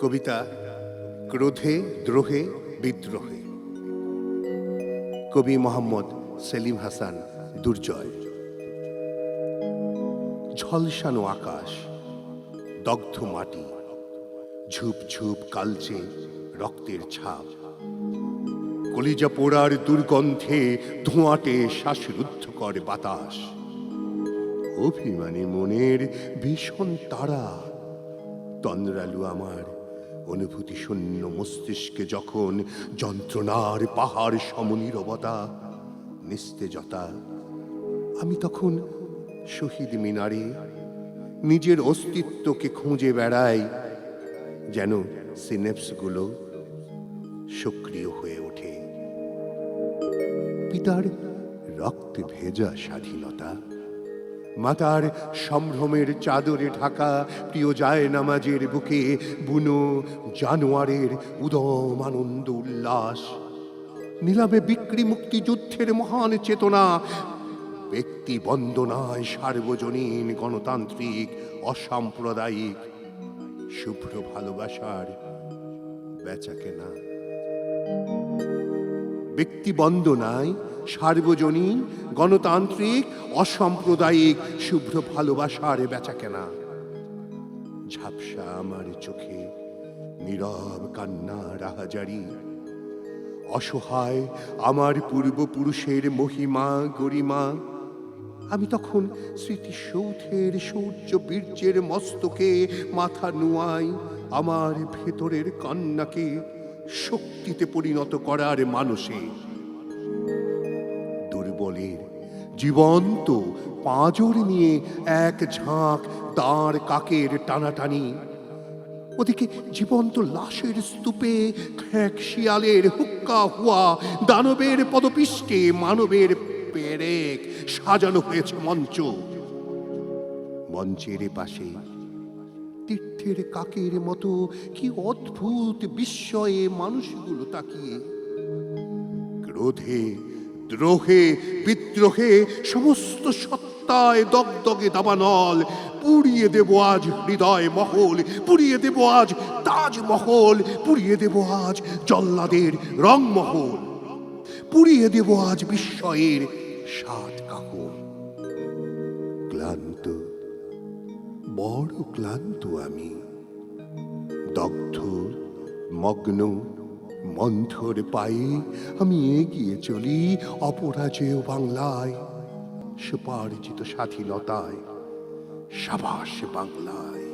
কবিতা, ক্রোধে, দ্রোহে, বিদ্রোহে। কবি মোহাম্মদ সেলিম হাসান, দুর্জয়। ঝলসানো আকাশ, দগ্ধ মাটি, ঝুপ ঝুপ কালচে রক্তের ছাপ। কলিজা পোড়ার দুর্গন্ধে ধোঁয়াটে শ্বাসরুদ্ধ করে বাতাস। অভিমানী মনের ভীষণ তারা, তন্দ্রালু আমার অনুভূতি শূন্য মস্তিষ্কে যখন যন্ত্রণার পাহাড় সমনীরবতা, নিস্তেজতা, আমি তখন শহীদ মিনারে নিজের অস্তিত্বকে খুঁজে বেড়াই, যেন সিনেপসগুলো সক্রিয় হয়ে ওঠে। পিতার রক্তে ভেজা স্বাধীনতা মাতার সম্ভ্রমের চাদরে ঢাকা প্রিয় যায় নামাজের বুকে বুনো জানোয়ারের উদম আনন্দ উল্লাস। নিলামে বিক্রি মুক্তিযুদ্ধের মহান চেতনা, ব্যক্তি বন্দনায় সার্বজনীন গণতান্ত্রিক, অসাম্প্রদায়িক, শুভ্র ভালোবাসার বেচা কেনা ব্যক্তি বন্দনায় সার্বজনীন, গণতান্ত্রিক, অসাম্প্রদায়িক, শুভ্র ভালোবাসার বেচা কেনা। ঝাপসা আমার চোখে, নীরব কান্না রাহাজারি। অসহায় আমার পূর্বপুরুষের মহিমা, গরিমা। আমি তখন স্মৃতিসৌধের সূর্য বীর্যের মস্তকে মাথা নুয়াই আমার ভেতরের কান্নাকে শক্তিতে পরিণত করার মানুষে দুর্বলের জীবন্ত পাঁজর নিয়ে এক ঝাঁক দাঁড় কাকের টানাটানি। ওদিকে জীবন্ত লাশের স্তূপে খ্যাক শিয়ালের হুক্কা হুয়া দানবের পদপিষ্টে মানবের পেরেক সাজানো হয়েছে মঞ্চ। মঞ্চের পাশে তীর্থের কাকের মতো কি অদ্ভুত বিস্ময়ে মানুষগুলো তাকিয়ে। ক্রোধে দ্রোহে বিদ্রোহে সমস্ত সত্তায় দগদগে দাবানল। পুড়িয়ে দেব আজ হৃদয় মহল, পুড়িয়ে দেব আজ তাজমহল, পুড়িয়ে দেব আজ জল্লাদের রংমহল। পুড়িয়ে দেব আজ বিস্ময়ের সাত কাহল ক্লান্ত, বড় ক্লান্ত আমি। দগ্ধ, মগ্ন মন্থর পায়ে আমি এগিয়ে চলি অপরাজেয় বাংলায়। সুপার্জিত স্বাধীনতায় সাবাস বাংলায়।